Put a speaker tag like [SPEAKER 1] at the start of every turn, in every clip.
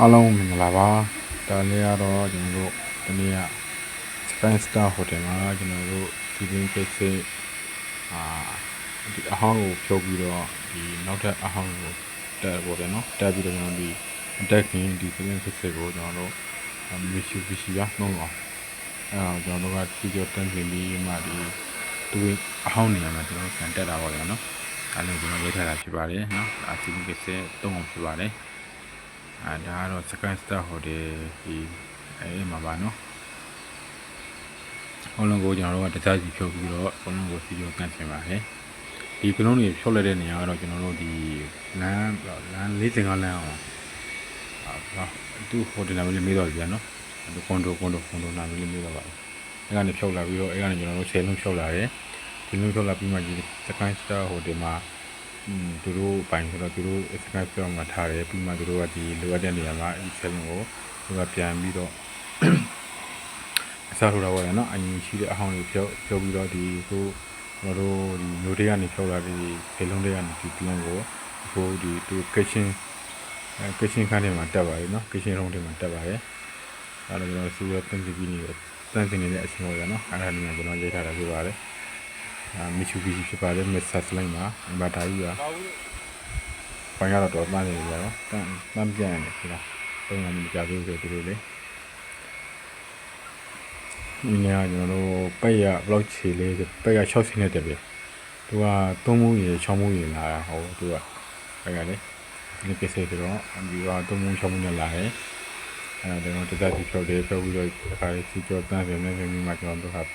[SPEAKER 1] အားလုံးမင်္ဂလာပါဒါလေးကတော့ကျွန်တော်တို့ဒီနေ့က Sky Star Hotel မှာကျွန်တော်တို့ဒီပင်းကိစ္စအာဒီအဟောင်းကိုဖြုတ်ပြီးတော့ဒီနောက်ထပ်အဟောင်းကိုတက်ပေါ်တယ်နော်တက်ပြီးတော့ကျွန်တော်ဒီအတက်ခင်ဒီပင်းကိစ္စကိုကျွန်တော်တို့မီရှူဘီရှီရနှုံးအောင်အဲတော့ကျွန်တော်တို့ကဒီကြောတန်းပြင်ပြီးမှဒီသူအဟောင်းနေရာမှာကျွန်တော်တို့ကန်တက်တာပေါ့လေနော်အဲ့လိုကျွန်တော်ရေးထားတာဖြစ်ပါတယ်နော်အစီအစဉ်ကိစ္စတုံးအောင်ဖြစ်ပါတယ် အဲဒါကတော့ second star hotel ဒီအဲမှာပါနော်အလုံးကိုကျွန်တော်တို့ကတခြားစီဖြုတ်ပြီးတော့အလုံးကိုစီကျော်ကန်ဆင်ပါတယ်ဒီကလုံးတွေဖြုတ်လိုက်တဲ့နေရာကတော့ကျွန်တော်တို့ဒီလမ်းလမ်း၄၅လမ်းအောင်ဟာသူဟိုတယ်နာမည်မေးတော့ပြန်နော်ဒီကွန်ဒိုကွန်ဒိုကွန်ဒိုနာမည်လေးမေးတော့ပါအဲ့ကနေဖြုတ်လာပြီးတော့အဲ့ကနေကျွန်တော်တို့10လုံးဖြုတ်လာတယ်ဒီလုံးဖြုတ်လာပြီးမှဒီ second star hotel မှာอืม သူတို့ပိုင်ဆိုတော့သူတို့ Skype ပြောင်းမှာထားတယ်ပြီးမှသူတို့ကဒီလိုအပ်တဲ့နေရာမှာအဲ7ကိုသူကပြန်ပြီးတော့အစားထိုးတာပေါ့လေနော်အရင်ရှိတဲ့အဟောင်းတွေဖြုတ်ဖြုတ်ပြီးတော့ဒီကိုကျွန်တော်တို့ဒီမျိုးတွေကနေဖြုတ်လာတဲ့ဖေလုံးတွေကနေဒီကလုံးကိုဟိုဒီသူ kitchen အဲ kitchen ခန်းထဲမှာတက်ပါတယ်နော် kitchen room ထဲမှာတက်ပါတယ်အဲဒါကျွန်တော်စီရတန်းစီပြီးနေတယ်တန်းစီနေတဲ့အချိန်ပေါ့လေနော်အဲဒါနေကျွန်တော်ရေးထားတာပြပါတယ် အာမီချူဘီဖြစ်ပါတယ်မစ်ဆာစလိုင်းမှာအမတာကြီးပါ။ဘာရတော့တော့မှန်းနေကြတော့။တန်းတန်းပြန်နေပြီလား။ပုံမှန်မကြဘူးဆိုသူတို့လေ။ဒီနေ့ကကျွန်တော်တို့ပိတ်ရဘလော့ချီလေးပိတ်ရ60နဲ့တက်ပြီ။သူကသုံးမှုရေ6မှုရေလာတာဟောသူကပိတ်ရလေ။ဒီကိစ္စတွေတော့ဒီကသုံးမှု6မှုနဲ့လာတယ်။အဲဒါတော့တသက်စီဖြုတ်တယ်ဖြုတ်ပြီးတော့အခါလေးစီကြောတန်းပြန်နေပြန်ပြီးမှကျွန်တော်တို့က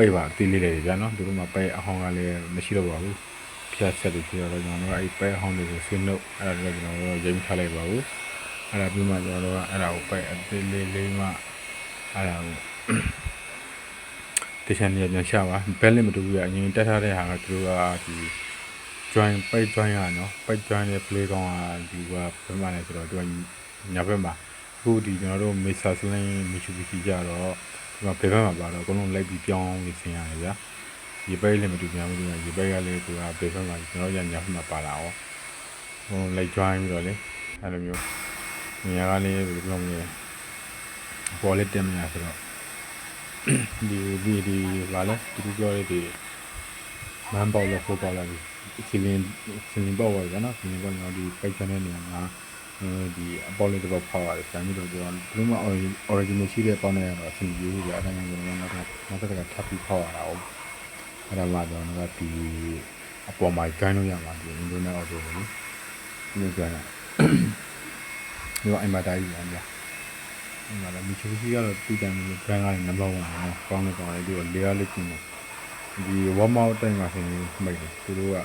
[SPEAKER 1] ပိတ်ပါအတိလေးလေးကြာနော်။သူတို့မှပိတ်အဟောင်းကလည်းမရှိတော့ပါဘူး။ဖြတ်ဆက်လို့ဖြစ်တော့ကျွန်တော်တို့အဲ့ပဲအဟောင်းတွေကိုဆွေးနှုတ်အဲ့ဒါလည်းကျွန်တော်တို့ရိမ့်ထားလိုက်ပါဘူးအဲ့ဒါပြီးမှကျွန်တော်တို့ကအဲ့ဒါကိုပဲအသေးလေးလေးမှအဲ့ဒါကိုတခြားနေရာပြန်ရှာပါဘယ်လည်းမတူဘူးရအရင်တက်ထားတဲ့ဟာကသူတို့ကဒီ join ပိတ် join ရနော်ပိတ် join တဲ့ play ကောင်ကဒီကဘယ်မှာလဲဆိုတော့သူကညာဘက်မှာအခုဒီကျွန်တော်တို့ Mesa Sling Mitsubishi ကြတော့ ဒီမှာဘယ်ဘက်မှာပါတော့အကုန်လုံးလိုက်ပြီးပြောင်းပြီးဆင်ရတယ်ဗျာရေပိတ်လည်းမတူပြန်ဘူးဒီရေပိတ်ကလည်းသူကဘေးဘက်မှာကျွန်တော်ရညာဘက်မှာပါလာအောင်ဟိုလိုက် join ပြီးတော့လေအဲ့လိုမျိုးနေရာကလည်းဘယ်လိုပြောမလဲပေါ်လက်တက်မရဆိုတော့ဒီဒီဒီလာလဲသူပြောရတဲ့မန်ပေါလို့ဖိုးပေါလာပြီစီလင်စီလင်ပေါပါရနော်စီလင်ပေါတော့ဒီပိတ်ချတဲ့နေရာမှာ ဒီအပေါ်လေးတော့ဖောက်ရတယ်ဆမ်းပြီးတော့ပြောဘယ်မှာ original ရှိတဲ့ပေါင်းနေရတော့အဆင်ပြေဘူးကြာအဲ့ဒါကြောင့်ကျွန်တော်နောက်နောက်တစ်ခါထပ်ပြီးဖောက်ရတာဟုတ်အဲ့ဒါမှတော့ငါဒီအပေါ်မှာဂိုင်းလို့ရမှာဒီအင်ဒိုနဲ့အော်တိုကိုလေဒီကနေ့ဒီအိမ်မှာတိုင်းရမ်းကြအဲ့မှာလည်းမီချူစီကတော့တူတန်လို့ဂိုင်းကနေနံပါတ်1နော်ကောင်းတယ်ကောင်းတယ်ဒီကိုလေယာလေးကျင်းတယ်ဒီဝမ်မောက်တိုင်းမှာဆိုရင်မိတ်တယ်သူတို့က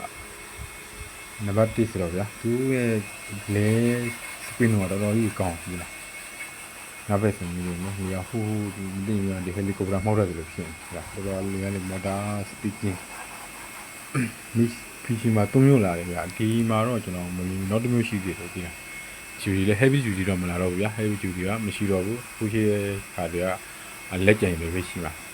[SPEAKER 1] နံပါတ်1ဆိုတော့ဗျာသူရဲ့လေစပင်တော့တော်တော်ကြီးကောင်းပြီလားနောက်ပဲဆိုရင်နော်ဒီဟိုဒီဒီဒီဟယ်လီကော်ပတာမှောက်ရတယ်လို့ဖြစ်နေတာတော်တော်လေးကလည်းမော်တာစပီကင်းမီဖီချီမှာ၃မျိုးလာတယ်ဗျာဒီမှာတော့ကျွန်တော်မမြင်နောက်တစ်မျိုးရှိသေးတယ်ဒီလားဂျူဒီလည်း heavy duty တော့မလာတော့ဘူးဗျာ heavy duty ကမရှိတော့ဘူးခုရှိတဲ့ခါတွေကလက်ကျန်တွေပဲရှိမှာ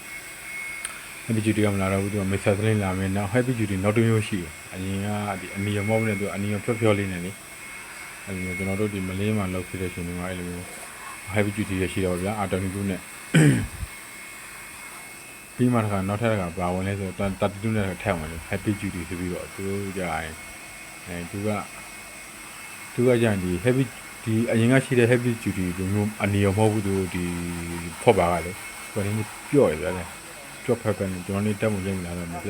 [SPEAKER 1] heavy duty ကမလာတော့ဘူးသူက mixer sling လာမယ်နောက် heavy duty နောက်တစ်မျိုးရှိတယ်အရင်ကဒီအနီရောမောက်နဲ့သူအနီရောဖြော့ဖြော့လေးနဲ့လေအဲ့လိုမျိုးကျွန်တော်တို့ဒီမလေးမှာလောက်ဖြစ်တဲ့ချိန်တွေမှာအဲ့လိုမျိုး heavy duty ရရှိတော့ဗျာအာတော်နီကူနဲ့ပြီးမှတခါနောက်ထပ်တခါပါဝင်လဲဆိုတော့တတ်တူးနဲ့ထက်ဝင်လေ happy duty ဆိုပြီးတော့သူတို့ကြာရင်အဲသူကသူကကြာရင်ဒီ heavy ဒီအရင်ကရှိတဲ့ heavy duty လိုမျိုးအနီရောမဟုတ်ဘူးသူဒီဖော့ပါကလေဘယ်နည်းပြော့ရလဲ ပြော့ဖက်ဖက်နဲ့ကျွန်တော်နေတက်မှုရိမ့်လာတော့မပြ